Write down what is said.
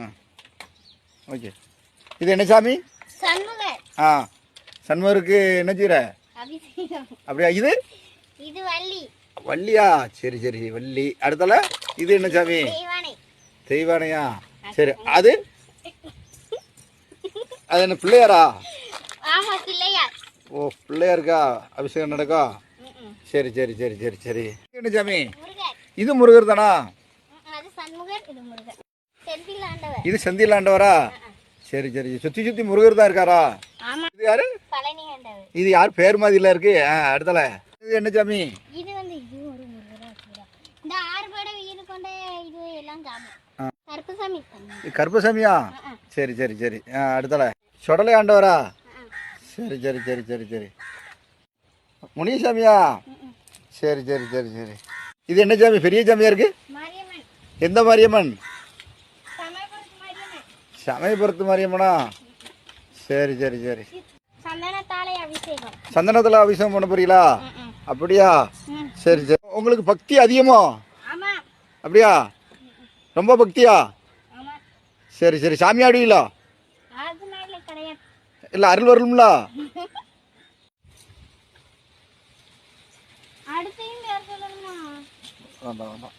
ஆ. Okay. இது என்ன சாமி? ஆ. சண்முகருக்கு என்ன செய்கிற அபிஷேகம். அப்படியா இது? இது வள்ளி. வள்ளியா? சரி சரி வள்ளி. அடுத்தால இது என்ன சாமி? தெய்வானை. தெய்வானையா? சரி அது? அது என்ன பிள்ளையாரா? ஓ பிள்ளையாருக்கா? அபிஷேகம் நடக்கா. சரி சரி சரி சரி சரி. என்ன சாமி? முருகர். இது முருகர் தானா? இது செந்தில் ஆண்டவர்? சரி சரி. சுற்றி சுற்றி முருகர் தான் இருக்காரா? இது யாரு? இது யார்? பேர் மாதிரில இருக்கு. அடுத்தல. இது என்ன சாமி? இது வந்து இது ஒரு முருகரா இருக்குடா. இந்த ஆறுபட வீடு கொண்ட இது எல்லாம் சாமி ஆ. கருப்புசாமி இது கருப்பசாமியா? சரி சரி சரி. அடுத்தல. சொடலை ஆண்டவரா? சரி சரி சரி சரி சரி. முனிசாமியா சரி சரி சரி சரி. இது என்ன சாமி? பெரிய சாமியா இருக்கு? எந்த மாரியம்மன்? சமயபுரத்து மாரியம்மனா? சரி சரி சரி. சந்தனத்தாலை அபிஷேகம். பண்ண போறீங்களா. அப்படியா. சரி சரி. உங்களுக்கு பக்தி அதிகமோ? அப்படியா? ரொம்ப பக்தியா? சரி சரி. சாமி ஆடுவீங்களா? இல்லை அருள் வரும்ல? வேண்டாம் வேண்டாம்.